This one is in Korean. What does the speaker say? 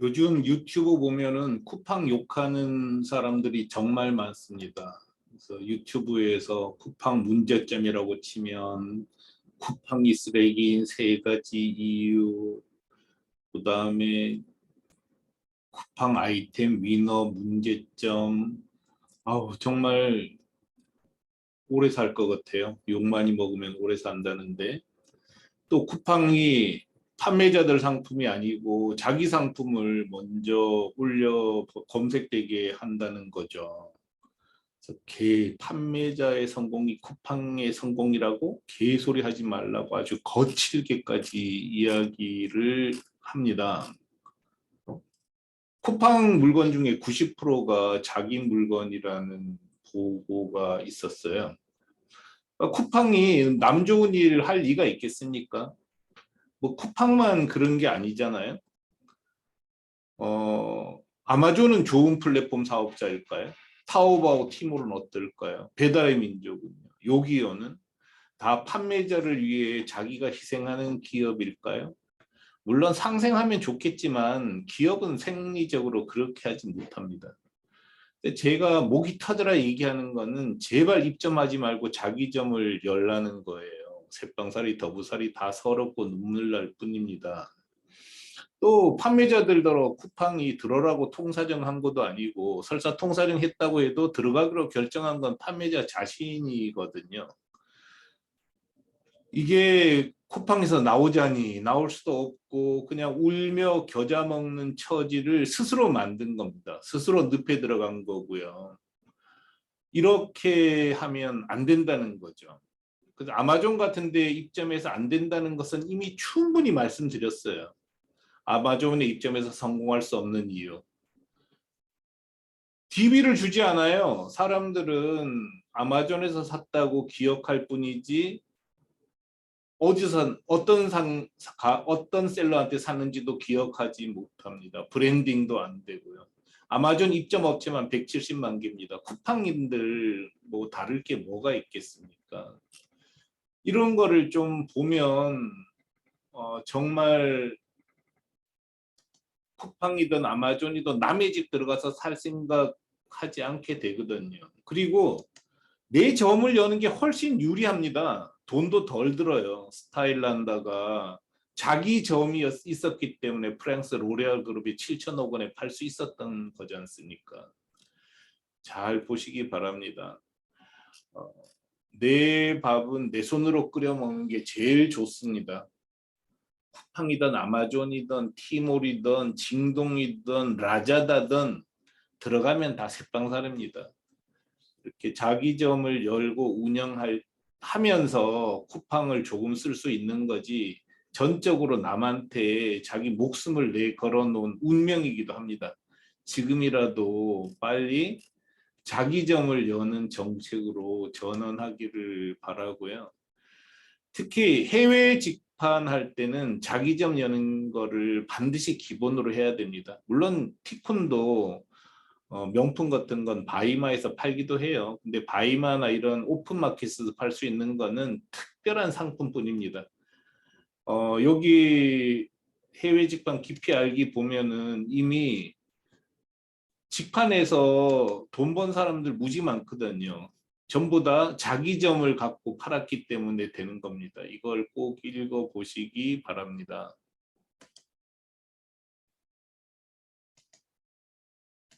요즘 유튜브 보면은 쿠팡 욕하는 사람들이 정말 많습니다. 그래서 유튜브에서 쿠팡 문제점이라고 치면 쿠팡이 쓰레기인 세 가지 이유, 그 다음에 쿠팡 아이템 위너 문제점, 아우 정말 오래 살 것 같아요. 욕 많이 먹으면 오래 산다는데 또 쿠팡이 판매자들 상품이 아니고 자기 상품을 먼저 올려 검색되게 한다는 거죠. 그래서 개 판매자의 성공이 쿠팡의 성공이라고 개소리 하지 말라고 아주 거칠게까지 이야기를 합니다. 쿠팡 물건 중에 90%가 자기 물건이라는 보고가 있었어요. 쿠팡이 남 좋은 일 할 리가 있겠습니까? 뭐 쿠팡만 그런 게 아니잖아요. 어, 아마존은 좋은 플랫폼 사업자일까요? 타오바오 티몰은 어떨까요? 배달의 민족은요. 요기요는 다 판매자를 위해 자기가 희생하는 기업일까요? 물론 상생하면 좋겠지만 기업은 생리적으로 그렇게 하지 못합니다. 제가 목이 터져라 얘기하는 거는 제발 입점하지 말고 자기 점을 열라는 거예요. 새빵살이 더부살이 다 서럽고 눈물 날 뿐입니다. 또 판매자들더러 쿠팡이 들어라고 통사정한 것도 아니고 설사 통사정했다고 해도 들어가기로 결정한 건 판매자 자신이거든요. 이게 쿠팡에서 나오자니 나올 수도 없고 그냥 울며 겨자 먹는 처지를 스스로 만든 겁니다. 스스로 늪에 들어간 거고요. 이렇게 하면 안 된다는 거죠. 그래서 아마존 같은 데 입점해서 안 된다는 것은 이미 충분히 말씀드렸어요. 아마존에 입점해서 성공할 수 없는 이유. DB를 주지 않아요. 사람들은 아마존에서 샀다고 기억할 뿐이지 어디서 어떤 상 어떤 셀러한테 샀는지도 기억하지 못합니다. 브랜딩도 안 되고요. 아마존 입점 업체만 170만 개입니다. 쿠팡인들 뭐 다를 게 뭐가 있겠습니까? 이런 거를 좀 보면 어, 정말 쿠팡이든 아마존이든 남의 집 들어가서 살 생각하지 않게 되거든요. 그리고 내 점을 여는 게 훨씬 유리합니다. 돈도 덜 들어요. 스타일란다가 자기 점이 있었기 때문에 프랑스 로레알 그룹이 7천억 원에 팔 수 있었던 거지 않습니까? 잘 보시기 바랍니다. 어, 내 밥은 내 손으로 끓여 먹는 게 제일 좋습니다. 쿠팡이든 아마존이든 티몰이든 징동이든 라자다든 들어가면 다 새빵살입니다. 이렇게 자기 점을 열고 운영할 하면서 쿠팡을 조금 쓸 수 있는 거지 전적으로 남한테 자기 목숨을 내 걸어 놓은 운명이기도 합니다. 지금이라도 빨리 자기 점을 여는 정책으로 전환하기를 바라고요. 특히 해외 직판할 때는 자기 점 여는 거를 반드시 기본으로 해야 됩니다. 물론 티쿤도 어, 명품 같은 건 바이마에서 팔기도 해요. 근데 바이마나 이런 오픈마켓에서 팔 수 있는 거는 특별한 상품뿐입니다. 어, 여기 해외 직판 깊이 알기 보면은 이미 직판에서 돈 번 사람들 무지 많거든요. 전부 다 자기 점을 갖고 팔았기 때문에 되는 겁니다. 이걸 꼭 읽어 보시기 바랍니다.